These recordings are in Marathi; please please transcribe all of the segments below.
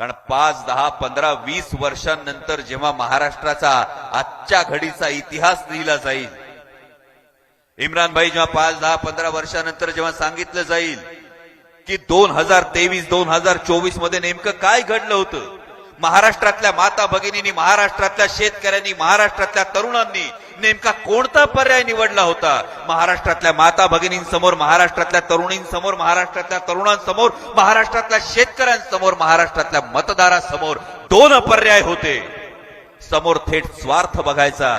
कारण पाच दहा पंधरा वीस वर्षांनंतर जेव्हा महाराष्ट्राचा आजच्या घडीचा इतिहास लिहिला जाईल इम्रान भाई जेव्हा पाच दहा पंधरा वर्षानंतर जेव्हा सांगितलं जाईल की दोन हजार तेवीस दोन हजार चोवीसमध्ये नेमकं काय घडलं होतं महाराष्ट्रातल्या माता भगिनींनी महाराष्ट्रातल्या शेतकऱ्यांनी महाराष्ट्रातल्या तरुणांनी नेमका कोणता पर्याय निवडला होता? महाराष्ट्रातल्या माता भगिनींसमोर महाराष्ट्रातल्या तरुणींसमोर महाराष्ट्रातल्या तरुणांसमोर महाराष्ट्रातल्या शेतकऱ्यांसमोर महाराष्ट्रातल्या मतदारासमोर दोन पर्याय होते. समोर थेट स्वार्थ बघायचा.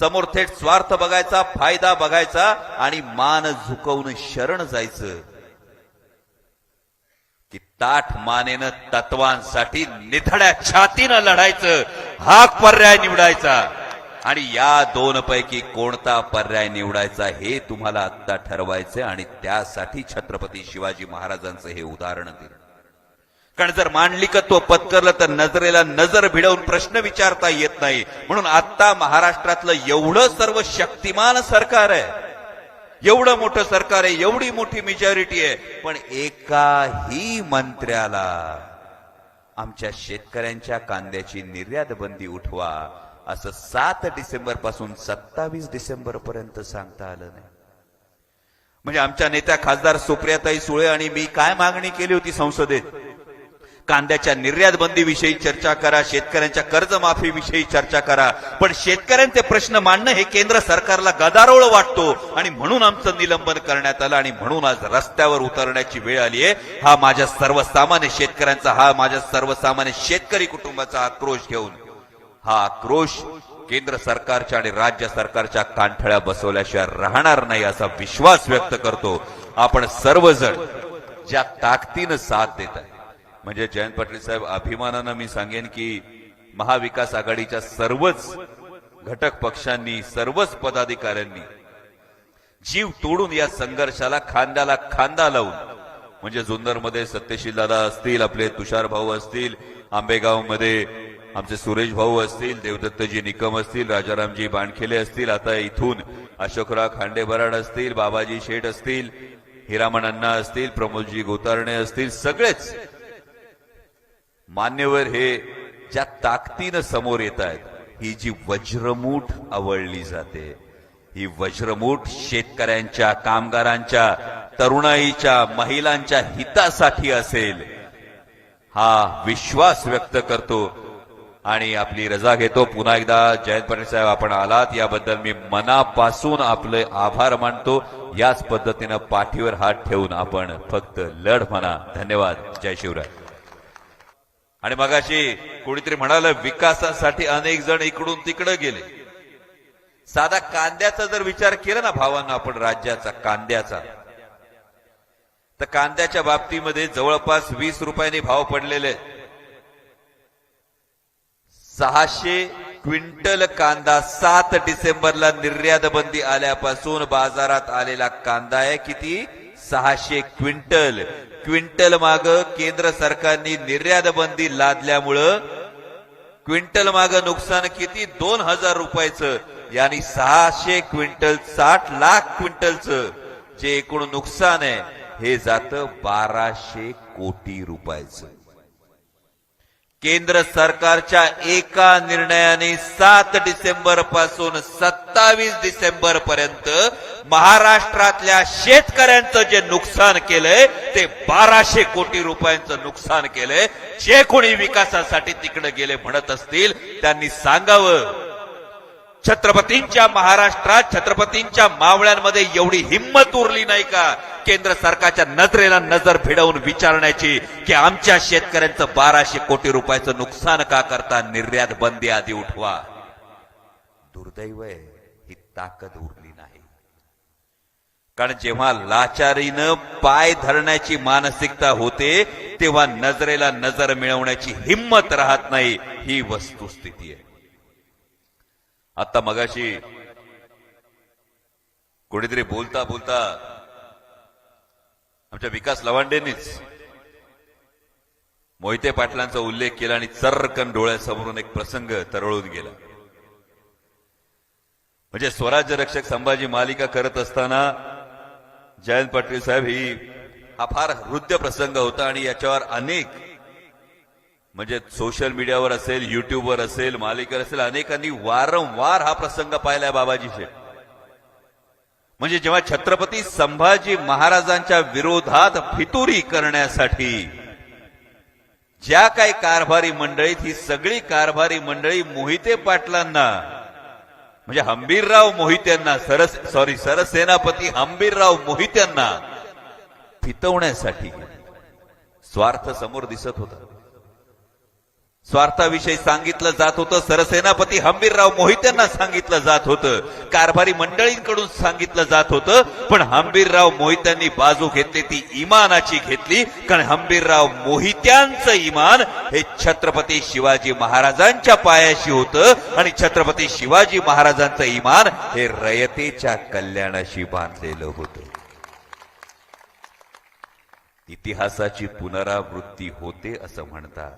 समोर थेट स्वार्थ बघायचा फायदा बघायचा आणि मान झुकवून शरण जायचं. ताठ मानेनं तत्वांसाठी निधड्या छातीनं लढायचं हा पर्याय निवडायचा. आणि या दोन पैकी कोणता पर्याय निवडायचा हे तुम्हाला आत्ता ठरवायचं आणि त्यासाठी छत्रपती शिवाजी महाराजांचं हे उदाहरण दिलं. कारण जर मांडलिकत्व पत्करलं तर नजरेला नजर भिडवून प्रश्न विचारता येत नाही. म्हणून आता महाराष्ट्रातलं एवढं सर्व शक्तिमान सरकार आहे. एवढं मोठं सरकार आहे एवढी मोठी मेजॉरिटी आहे पण एकाही मंत्र्याला आमच्या शेतकऱ्यांच्या कांद्याची निर्यात बंदी उठवा असं सात डिसेंबरपासून सत्तावीस डिसेंबर पर्यंत सांगता आलं नाही. म्हणजे आमच्या नेत्या खासदार सुप्रियाताई सुळे आणि मी काय मागणी केली होती संसदेत? कांद्याच्या निर्यात बंदीविषयी चर्चा करा शेतकऱ्यांच्या कर्जमाफीविषयी चर्चा करा. पण शेतकऱ्यांचे प्रश्न मांडणं हे केंद्र सरकारला गदारोळ वाटतो आणि म्हणून आमचं निलंबन करण्यात आलं आणि म्हणून आज रस्त्यावर उतरण्याची वेळ आली आहे हा माझ्या सर्वसामान्य शेतकऱ्यांचा हा माझ्या सर्वसामान्य शेतकरी कुटुंबाचा आक्रोश घेऊन हा आक्रोश केंद्र सरकारच्या आणि राज्य सरकारच्या कांठळ्या बसवल्याशिवाय राहणार नाही असा विश्वास व्यक्त करतो. आपण सर्वजण ज्या ताकदीनं साथ देत आहे म्हणजे जयंत पाटील साहेब अभिमानानं मी सांगेन की महाविकास आघाडीच्या सर्वच घटक पक्षांनी सर्वच पदाधिकाऱ्यांनी जीव तोडून या संघर्षाला खांद्याला खांदा लावून म्हणजे जुन्नरमध्ये सत्यशील दादा असतील आपले तुषार भाऊ असतील आंबेगावमध्ये आमचे सुरेश भाऊ असतील देवदत्तजी निकम असतील राजारामजी बाणखेले असतील आता इथून अशोकराव खांडेबराड असतील बाबाजी शेठ असतील हिरामण अण्णा असतील प्रमोदजी गोतारणे असतील सगळेच मान्यवर हे ज्या ताकदीनं समोर येत आहेत ही जी वज्रमूठ आवळली जाते. ही वज्रमूठ शेतकऱ्यांच्या कामगारांच्या तरुणाईच्या महिलांच्या हितासाठी असेल हा विश्वास व्यक्त करतो. आणि आपली रजा घेतो. पुन्हा एकदा जयंत पाटील साहेब आपण आलात. याबद्दल मी मनापासून आपले आभार मानतो. याच पद्धतीनं पाठीवर हात ठेवून आपण फक्त लढ म्हणा. धन्यवाद. जय शिवराय. आणि मगाशी कोणीतरी म्हणाल विकासासाठी अनेक जण इकडून तिकडे गेले. साधा कांद्याचा जर विचार केला ना भावांना आपण राज्याचा कांद्याचा. तर कांद्याच्या बाबतीमध्ये जवळपास वीस रुपयांनी भाव पडलेले सहाशे क्विंटल कांदा सात डिसेंबरला निर्यात बंदी आल्यापासून बाजारात आलेला कांदा आहे किती? सहाशे क्विंटल. क्विंटल माग केंद्र सरकारने निर्यात बंदी लादल्यामुळं क्विंटल माग नुकसान किती? दोन हजार रुपयाचं. यानी सहाशे क्विंटल साठ लाख क्विंटलचं जे एकूण नुकसान आहे हे जातं बाराशे कोटी रुपयाचं. केंद्र सरकारच्या एका निर्णयाने सात डिसेंबरपासून सत्तावीस डिसेंबर पर्यंत महाराष्ट्रातल्या शेतकऱ्यांचं जे नुकसान केलंय ते बाराशे कोटी रुपयांचं नुकसान केलंय. जे कोणी विकासासाठी तिकडे गेले म्हणत असतील त्यांनी सांगावं. छत्रपतींच्या महाराष्ट्रात छत्रपतींच्या मावळ्यांमध्ये एवढी हिंमत उरली नाही का? केंद्र सरकारच्या नजरेला नजर भिडवून विचारण्याची की आमच्या शेतकऱ्यांचं बाराशे कोटी रुपयाचं नुकसान का करता निर्यात बंदी आधी उठवा. दुर्दैव ही ताकद उरली नाही. कारण जेव्हा लाचारीनं पाय धरण्याची मानसिकता होते तेव्हा नजरेला नजर मिळवण्याची हिंमत राहत नाही ही वस्तुस्थिती आहे. आता मगाशी कोणीतरी बोलता बोलता आमच्या विकास लवांडेंनीच मोहिते पाटलांचा उल्लेख केला आणि चर्रकन डोळ्यासमोरून एक प्रसंग तरळून गेला. म्हणजे स्वराज्य रक्षक संभाजी मालिका करत असताना जयंत पाटील साहेब ही हा फार हृदय प्रसंग होता आणि याच्यावर अनेक म्हणजे सोशल मीडियावर असेल युट्यूबवर असेल मालिकेवर असेल अनेकांनी वारंवार हा प्रसंग पाहिलाय बाबाजी शेठ म्हणजे जेव्हा छत्रपती संभाजी महाराजांच्या विरोधात फितुरी करण्यासाठी ज्या काही कारभारी मंडळीत ही सगळी कारभारी मंडळी मोहिते पाटलांना म्हणजे हंबीरराव मोहित्यांना सरस सॉरी सरसेनापती हंबीरराव मोहित्यांना फितवण्यासाठी स्वार्थ समोर दिसत होता. स्वार्थाविषयी सांगितलं जात होतं. सरसेनापती हंबीरराव मोहित्यांना सांगितलं जात होतं. कारभारी मंडळींकडून सांगितलं जात होतं. पण हंबीरराव मोहित्यांनी बाजू घेतली ती इमानाची घेतली. कारण हंबीरराव मोहित्यांचं इमान हे छत्रपती शिवाजी महाराजांच्या पायाशी होतं. आणि छत्रपती शिवाजी महाराजांचं इमान हे रयतेच्या कल्याणाशी बांधलेलं होतं. इतिहासाची पुनरावृत्ती होते असं म्हणतात.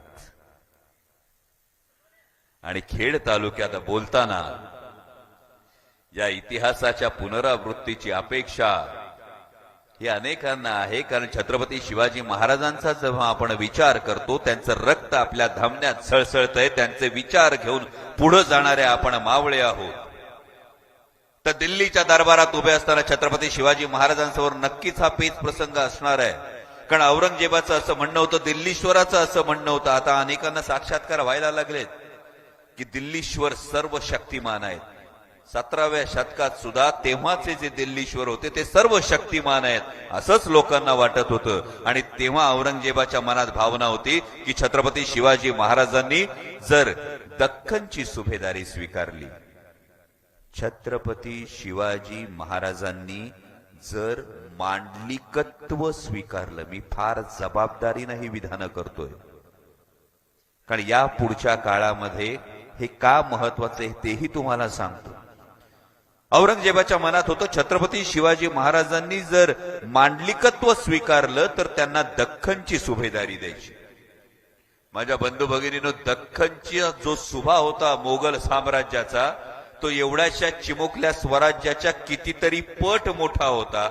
आणि खेड तालुक्यात बोलताना या इतिहासाच्या पुनरावृत्तीची अपेक्षा ही अनेकांना आहे. कारण छत्रपती शिवाजी महाराजांचा जेव्हा आपण विचार करतो त्यांचं रक्त आपल्या धमन्यात सळसळतंय. त्यांचे विचार घेऊन पुढे जाणारे आपण मावळे आहोत. तर दिल्लीच्या दरबारात उभे असताना छत्रपती शिवाजी महाराजांसमोर नक्कीच हा पेच प्रसंग असणार आहे. कारण औरंगजेबाचं असं म्हणणं होतं दिल्लीश्वराचं असं म्हणणं होतं. आता अनेकांना साक्षात्कार व्हायला लागलेत. की दिल्लीश्वर सर्व शक्तिमान आहेत. सतराव्या शतकात सुद्धा तेव्हाचे जे दिल्लीश्वर होते ते सर्व शक्तिमान आहेत असंच लोकांना वाटत होतं. आणि तेव्हा औरंगजेबाच्या मनात भावना होती की छत्रपती शिवाजी महाराजांनी जर दख्खनची सुभेदारी स्वीकारली छत्रपती शिवाजी महाराजांनी जर मांडलिकत्व स्वीकारलं. मी फार जबाबदारीनं ही विधानं करतोय. कारण या पुढच्या काळामध्ये हे का महत्वाचं आहे तेही तुम्हाला सांगतो. औरंगजेबाच्या मनात होतं छत्रपती शिवाजी महाराजांनी जर मांडलिकत्व स्वीकारलं तर त्यांना दख्खनची सुभेदारी द्यायची. माझ्या बंधू भगिनीनो दख्खनचा जो सुभा होता मोगल साम्राज्याचा तो एवढ्याशा चिमुकल्या स्वराज्याच्या कितीतरी पट मोठा होता.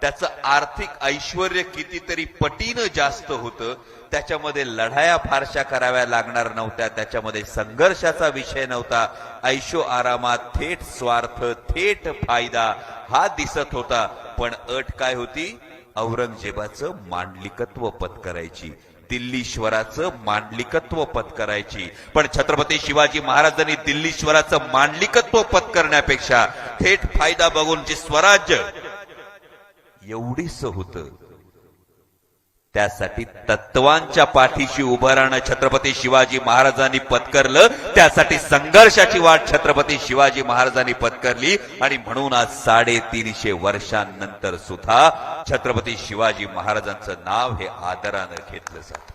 त्याचं आर्थिक ऐश्वर कितीतरी पटीनं जास्त होतं. त्याच्यामध्ये लढाया फारशा कराव्या लागणार नव्हत्या. त्याच्यामध्ये संघर्षाचा विषय नव्हता. ऐशो आरामात थेट स्वार्थ थेट फायदा हा दिसत होता. पण अट काय होती? औरंगजेबाचं मांडलिकत्व पत्करायची दिल्लीश्वराचं मांडलिकत्व पत्करायची पण छत्रपती शिवाजी महाराजांनी दिल्लीश्वराचं मांडलिकत्व पत्करण्यापेक्षा थेट फायदा बघून जे स्वराज्य एवढीच होतं त्यासाठी तत्वांच्या पाठीशी उभं राहणं छत्रपती शिवाजी महाराजांनी पत्करलं त्यासाठी संघर्षाची वाट छत्रपती शिवाजी महाराजांनी पत्करली आणि म्हणून आज साडेतीनशे वर्षांनंतर सुद्धा छत्रपती शिवाजी महाराजांचं नाव हे आदरानं घेतलं जात.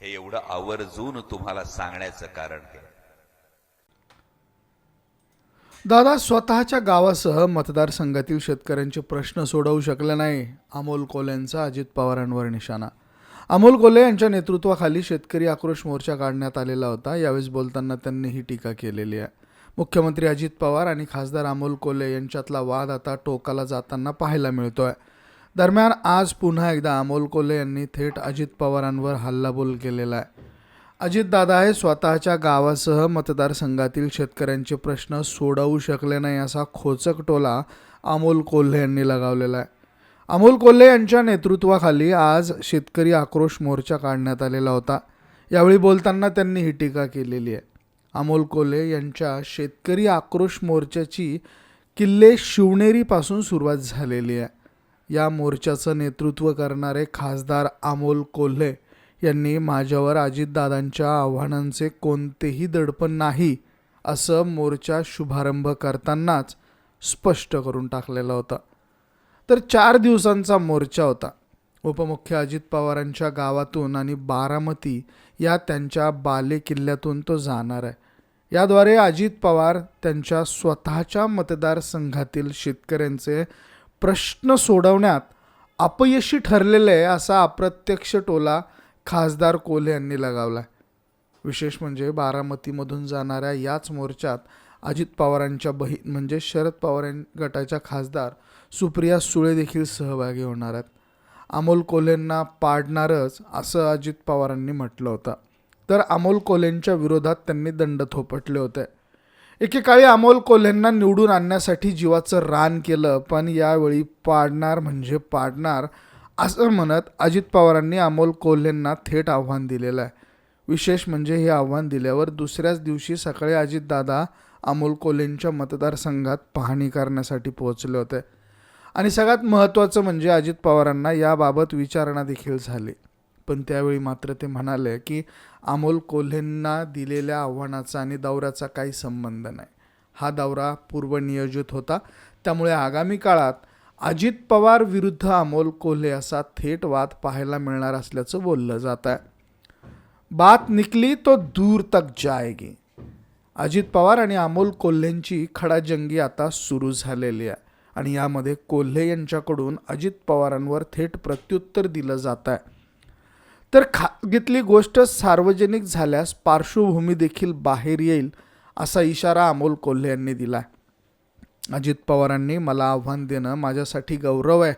हे एवढं आवर्जून तुम्हाला सांगण्याचं कारण हे. दादा स्वतःच्या गावासह मतदारसंघातील शेतकऱ्यांचे प्रश्न सोडवू शकले नाही अमोल कोल्यांचा अजित पवारांवर निशाणा. अमोल कोल्हे यांच्या नेतृत्वाखाली शेतकरी आक्रोश मोर्चा काढण्यात आलेला होता. यावेळेस बोलताना त्यांनी ही टीका केलेली आहे. मुख्यमंत्री अजित पवार आणि खासदार अमोल कोल्हे यांच्यातला वाद आता टोकाला जाताना पाहायला मिळतोय. दरम्यान आज पुन्हा एकदा अमोल कोल्हे यांनी थेट अजित पवारांवर हल्लाबोल केलेला आहे. अजितदादा हे स्वतःच्या गावासह मतदारसंघातील शेतकऱ्यांचे प्रश्न सोडवू शकले नाही असा खोचक टोला अमोल कोल्हे यांनी लगावलेला आहे. अमोल कोल्हे यांच्या नेतृत्वाखाली आज शेतकरी आक्रोश मोर्चा काढण्यात आलेला होता. यावेळी बोलताना त्यांनी ही टीका केलेली आहे. अमोल कोल्हे यांच्या शेतकरी आक्रोश मोर्चाची किल्ले शिवनेरीपासून सुरुवात झालेली आहे. या मोर्चाचं नेतृत्व करणारे खासदार अमोल कोल्हे यांनी माझ्यावर अजितदादांच्या आव्हानांचे कोणतेही दडपण नाही असं मोर्चा शुभारंभ करतानाच स्पष्ट करून टाकलेला होता. तर चार दिवसांचा मोर्चा होता. उपमुख्य अजित पवारांच्या गावातून आणि बारामती या त्यांच्या बाले किल्ल्यातून तो जाणार आहे. याद्वारे अजित पवार त्यांच्या स्वतःच्या मतदारसंघातील शेतकऱ्यांचे प्रश्न सोडवण्यात अपयशी ठरलेले आहे असा अप्रत्यक्ष टोला खासदार कोल्हे यांनी लगावला विशेष म्हणजे बारामतीमधून जाणाऱ्या याच मोर्चात अजित पवारांच्या बहीण म्हणजे शरद पवार यां- गटाच्या खासदार सुप्रिया सुळे देखील सहभागी होणार आहेत. अमोल कोल्हेंना पाडणारच असं अजित पवारांनी म्हटलं होतं. तर अमोल कोल्हेंच्या विरोधात त्यांनी दंड थोपटले होते. एकेकाळी अमोल कोल्हेंना निवडून आणण्यासाठी जीवाचं रान केलं पण यावेळी पाडणार म्हणजे पाडणार असं म्हणत अजित पवारांनी अमोल कोल्हेंना थेट आव्हान दिलेलं आहे. विशेष म्हणजे हे आव्हान दिल्यावर दुसऱ्याच दिवशी सकाळी अजितदादा अमोल कोल्हेंच्या मतदारसंघात पाहणी करण्यासाठी पोहोचले होते. आणि सगळ्यात महत्त्वाचं म्हणजे अजित पवारांना याबाबत विचारणा देखील झाली. पण त्यावेळी मात्र ते म्हणाले की अमोल कोल्हेंना दिलेल्या आव्हानाचा आणि दौऱ्याचा काही संबंध नाही. हा दौरा पूर्वनियोजित होता. त्यामुळे आगामी काळात अजित पवार विरुद्ध अमोल कोल्हे असा थेट वाद पाहायला मिळणार असल्याचं बोललं जात आहे. बात निकली तो दूर तक जाएगी. अजित पवार आणि अमोल कोल्हेंची खडाजंगी आता सुरू झालेली आहे आणि यामध्ये कोल्हे यांच्याकडून अजित पवारांवर थेट प्रत्युत्तर दिलं जात आहे. तर खाजगीतली गोष्ट सार्वजनिक झाल्यास पार्श्वभूमी देखील बाहेर येईल असा इशारा अमोल कोल्हे यांनी दिला आहे अजित पवारांनी मला आव्हान देणं माझ्यासाठी गौरव आहे.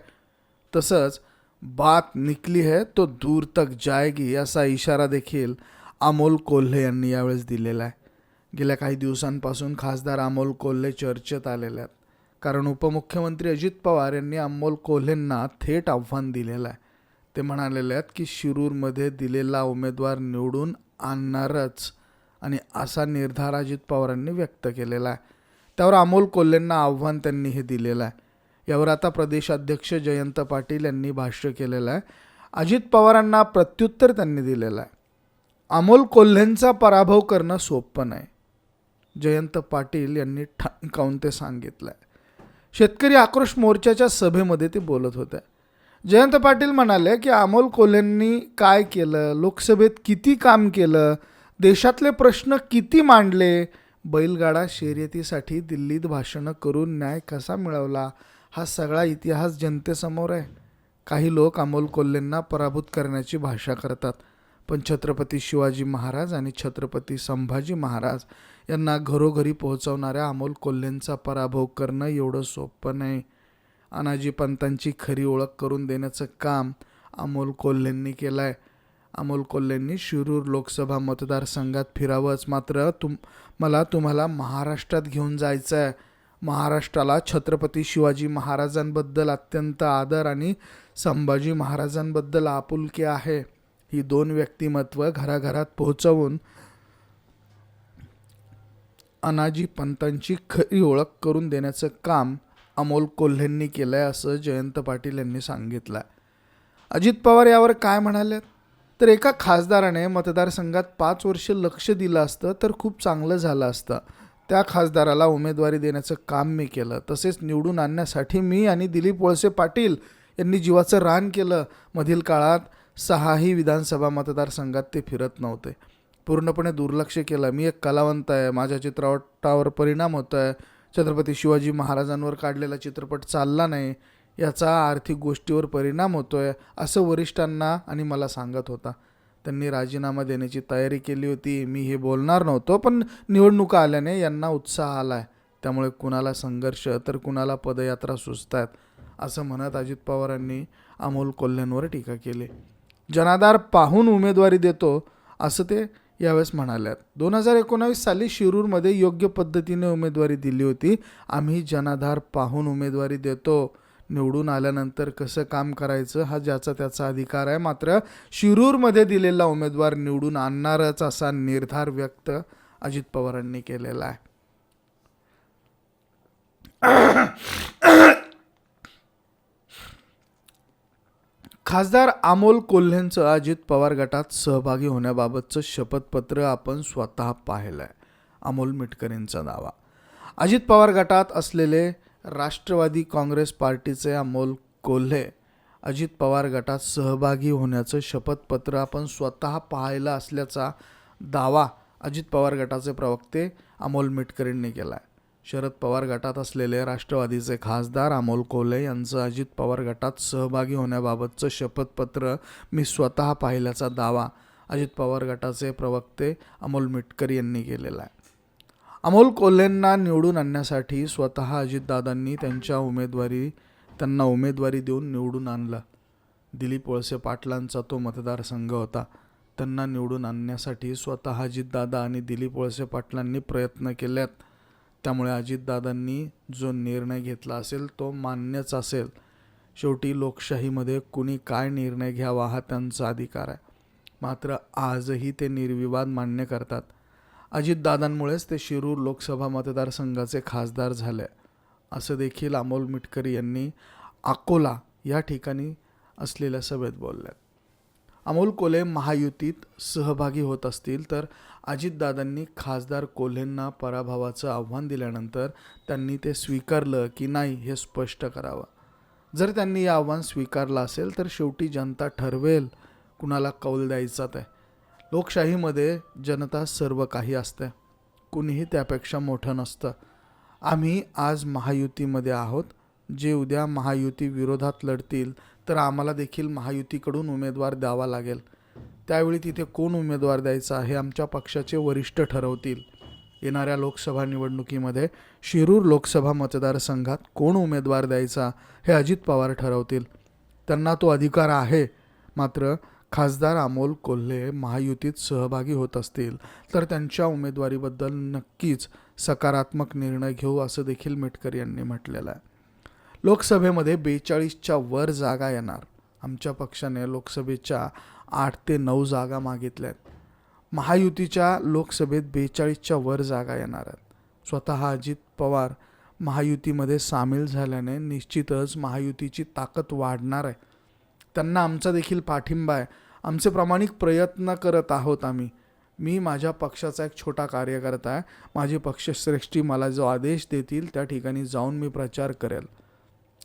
तसंच बात निकली है तो दूर तक जायगी असा इशारा देखील अमोल कोल्हे यांनी यावेळेस दिलेला आहे. गेल्या काही दिवसांपासून खासदार अमोल कोल्हे चर्चेत आलेले आहेत. कारण उपमुख्यमंत्री अजित पवार यांनी अमोल कोल्हेंना थेट आव्हान दिलेलं आहे. ते म्हणालेले आहेत की शिरूरमध्ये दिलेला उमेदवार निवडून आणणारच आणि असा निर्धार अजित पवारांनी व्यक्त केलेला आहे. त्यावर अमोल कोल्हेंना आव्हान त्यांनी हे दिलेलं आहे. यावर आता प्रदेशाध्यक्ष जयंत पाटील यांनी भाष्य केलेलं आहे. अजित पवारांना प्रत्युत्तर त्यांनी दिलेलं आहे. अमोल कोल्हेंचा पराभव करणं सोपं नाही. जयंत पाटील यांनी ठणकावून ते सांगितलं आहे. शेतकरी आक्रोश मोर्चाच्या सभेमध्ये ते बोलत होते. जयंत पाटील म्हणाले की अमोल कोल्हेंनी काय केलं? लोकसभेत किती काम केलं? देशातले प्रश्न किती मांडले? बैलगाडा शर्यतीसाठी दिल्लीत भाषणं करून न्याय कसा मिळवला? हा सगळा इतिहास जनतेसमोर आहे. काही लोक अमोल कोल्हेंना पराभूत करण्याची भाषा करतात. पण छत्रपती शिवाजी महाराज आणि छत्रपती संभाजी महाराज यांना घरोघरी पोहोचवणाऱ्या अमोल कोल्हेंचा पराभव करणं एवढं सोपं नाही. अनाजी पंतांची खरी ओळख करून देण्याचं काम अमोल कोल्हेंनी केलं आहे अमोल कोल्हेंनी शिरूर लोकसभा मतदारसंघात फिरावंच. मात्र तुम मला तुम्हाला महाराष्ट्रात घेऊन जायचं आहे महाराष्ट्राला छत्रपती शिवाजी महाराजांबद्दल अत्यंत आदर आणि संभाजी महाराजांबद्दल आपुलकी आहे. ही दोन व्यक्तिमत्व घराघरात पोहोचवून अनाजी पंतांची खरी ओळख करून देण्याचं काम अमोल कोल्हेंनी केलं आहे असं जयंत पाटील यांनी सांगितलं आहे अजित पवार यावर काय म्हणाले तर एका खासदाराने मतदारसंघात पाच वर्ष लक्ष दिलं असतं तर खूप चांगलं झालं असतं. त्या खासदाराला उमेदवारी देण्याचं काम मी केलं. तसेच निवडून आणण्यासाठी मी आणि दिलीप वळसे पाटील यांनी जीवाचं रान केलं. मधील काळात सहाही विधानसभा मतदारसंघात ते फिरत नव्हते. पूर्णपणे दुर्लक्ष केलं. मी एक कलावंत आहे. माझ्या चित्रपटावर परिणाम होतो आहे छत्रपती शिवाजी महाराजांवर काढलेला चित्रपट चालला नाही. याचा आर्थिक गोष्टीवर परिणाम होतो आहे असं वरिष्ठांना आणि मला सांगत होता. त्यांनी राजीनामा देण्याची तयारी केली होती. मी हे बोलणार नव्हतो पण निवडणुका आल्याने यांना उत्साह आला आहे त्यामुळे कुणाला संघर्ष तर कुणाला पदयात्रा सुचत आहेत असं म्हणत अजित पवारांनी अमोल कोल्ह्यांवर टीका केली. जनाधार पाहून उमेदवारी देतो असं ते यावेळेस म्हणाल्यात. दोन हजार एकोणावीस साली शिरूरमध्ये योग्य पद्धतीने उमेदवारी दिली होती. आम्ही जनाधार पाहून उमेदवारी देतो. निवडून आल्यानंतर कसं काम करायचं हा ज्याचा त्याचा अधिकार आहे. मात्र शिरूरमध्ये दिलेला उमेदवार निवडून आणणारच असा निर्धार व्यक्त अजित पवारांनी केलेला आहे. खासदार अमोल कोल्हेंचं अजित पवार गटात सहभागी होण्याबाबतचं शपथपत्र आपण स्वतः पाहिलं आहे अमोल मिटकरींचा दावा. अजित पवार गटात असलेले राष्ट्रवादी काँग्रेस पार्टीचे अमोल कोल्हे अजित पवार गटात सहभागी होण्याचं शपथपत्र आपण स्वतः पाहायला असल्याचा दावा अजित पवार गटाचे प्रवक्ते अमोल मिटकरींनी केला आहे शरद पवार गटात असलेले राष्ट्रवादीचे खासदार अमोल कोल्हे यांचं अजित पवार गटात सहभागी होण्याबाबतचं शपथपत्र मी स्वतः पाहिल्याचा दावा अजित पवार गटाचे प्रवक्ते अमोल मिटकरी यांनी केलेला आहे. अमोल कोल्हेंना निवडून आणण्यासाठी स्वतः अजितदादांनी त्यांच्या उमेदवारी त्यांना उमेदवारी देऊन निवडून आणलं. दिलीप वळसे पाटलांचा तो मतदारसंघ होता. त्यांना निवडून आणण्यासाठी स्वतः अजितदादा आणि दिलीप वळसे पाटलांनी प्रयत्न केल्यात. त्यामुळे अजितदादांनी जो निर्णय घेतला असेल तो मान्यच असेल. शेवटी लोकशाहीमध्ये कुणी काय निर्णय घ्यावा हा त्यांचा अधिकार आहे. मात्र आजही ते निर्विवाद मान्य करतात. अजितदादांमुळेच ते शिरूर लोकसभा मतदारसंघाचे खासदार झाले. असं देखील अमोल मिटकरी यांनी अकोला या ठिकाणी असलेल्या सभेत बोलल्यात अमोल कोल्हे महायुतीत सहभागी होत असतील तर अजितदादांनी खासदार कोल्हेंना पराभवाचं आव्हान दिल्यानंतर त्यांनी ते स्वीकारलं की नाही हे स्पष्ट करावं. जर त्यांनी हे आव्हान स्वीकारलं असेल तर शेवटी जनता ठरवेल कुणाला कौल द्यायचा ते. लोकशाहीमध्ये जनता सर्व काही असते. कुणीही त्यापेक्षा मोठं नसतं. आम्ही आज महायुतीमध्ये आहोत. जे उद्या महायुती विरोधात लढतील तर आम्हाला देखील महायुतीकडून उमेदवार द्यावा लागेल. त्यावेळी तिथे कोण उमेदवार द्यायचा हे आमच्या पक्षाचे वरिष्ठ ठरवतील. येणाऱ्या लोकसभा निवडणुकीमध्ये शिरूर लोकसभा मतदारसंघात कोण उमेदवार द्यायचा हे अजित पवार ठरवतील. त्यांना तो अधिकार आहे. मात्र खासदार अमोल कोल्हे महायुतीत सहभागी होत असतील तर त्यांच्या उमेदवारीबद्दल नक्कीच सकारात्मक निर्णय घेऊ असं देखील मेटकर यांनी म्हटलेलं आहे. लोकसभेमध्ये बेचाळीसच्या वर जागा येणार. आमच्या पक्षाने लोकसभेच्या आठ ते नऊ जागा मागितल्या आहेत. महायुतीच्या लोकसभेत बेचाळीसच्या वर जागा येणार आहेत. स्वतः अजित पवार महायुतीमध्ये सामील झाल्याने निश्चितच महायुतीची ताकद वाढणार आहे. त्यांना आमचा देखील पाठिंबा आहे. आमचे प्रामाणिक प्रयत्न करत आहोत आम्ही. मी माझ्या पक्षाचा एक छोटा कार्यकर्ता आहे. माझी पक्षश्रेष्ठी मला जो आदेश देतील त्या ठिकाणी जाऊन मी प्रचार करेल.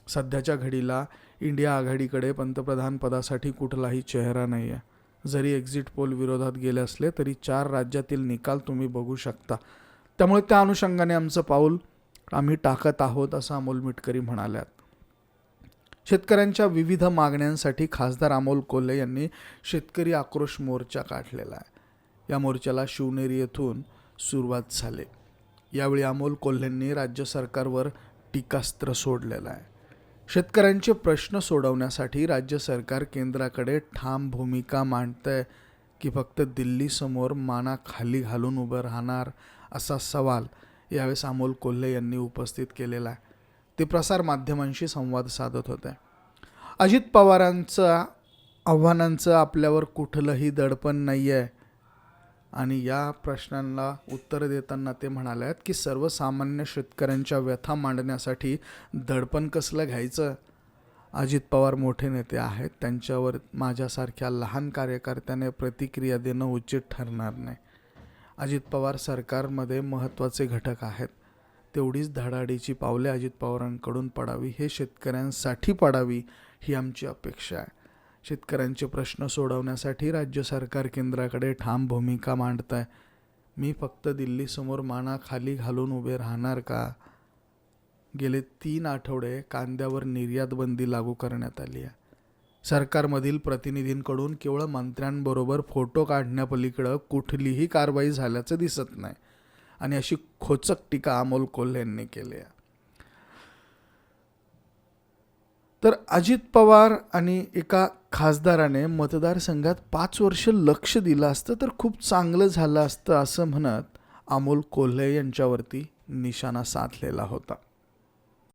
सध्याच्या घडीला इंडिया आघाडीकडे पंतप्रधान पदासाठी कुठलाही चेहरा नाही आहे जरी एक्झिट पोल विरोधात गेले असले तरी चार राज्यातील निकाल तुम्ही बघू शकता. त्यामुळे त्या अनुषंगाने आमचं पाऊल आम्ही टाकत आहोत असं अमोल मिटकरी म्हणाल्यात. शेतकऱ्यांच्या विविध मागण्यांसाठी खासदार अमोल कोल्हे यांनी शेतकरी आक्रोश मोर्चा काढलेला आहे. या मोर्चाला शिवनेरी येथून सुरुवात झाली. यावेळी अमोल कोल्हेंनी राज्य सरकारवर टीकास्त्र सोडलेलं आहे. शेतकऱ्यांचे प्रश्न सोडवण्यासाठी राज्य सरकार केंद्राकडे ठाम भूमिका मांडतंय की फक्त दिल्लीसमोर माना खाली घालून उभं राहणार असा सवाल यावेळेस अमोल कोल्हे यांनी उपस्थित केलेला आहे. ते प्रसारमाध्यमांशी संवाद साधत होते. अजित पवारांचं आव्हानांचं आपल्यावर कुठलंही दडपण नाही आहे आणि या प्रश्नांना उत्तर देताना ते म्हणाले आहेत की सर्वसामान्य शेतकऱ्यांच्या व्यथा मांडण्यासाठी दडपण कसलं घ्यायचं? अजित पवार मोठे नेते आहेत. त्यांच्यावर माझ्यासारख्या लहान कार्यकर्त्याने प्रतिक्रिया देणं उचित ठरणार नाही. अजित पवार सरकारमध्ये महत्त्वाचे घटक आहेत. तेवढीच धडाडीची पावले अजित पवारांकडून पडावी हे शेतकऱ्यांसाठी पडावी ही आमची अपेक्षा आहे. शेतकऱ्यांचे प्रश्न सोडवण्यासाठी राज्य सरकार केंद्राकडे ठाम भूमिका मांडत आहे मी फक्त दिल्लीसमोर माना खाली घालून उभे राहणार का? गेले तीन आठवडे कांद्यावर निर्यात बंदी लागू करण्यात आली आहे. सरकारमधील प्रतिनिधींकडून केवळ मंत्र्यांबरोबर फोटो काढण्यापलीकडं कुठलीही कारवाई झाल्याचं दिसत नाही. आणि अशी खोचक टीका अमोल कोल्हे यांनी केली आहे. तर अजित पवार आणि एका खासदाराने मतदारसंघात पाच वर्ष लक्ष दिलं असतं तर खूप चांगलं झालं असतं असं म्हणत अमोल कोल्हे यांच्यावरती निशाणा साधलेला होता.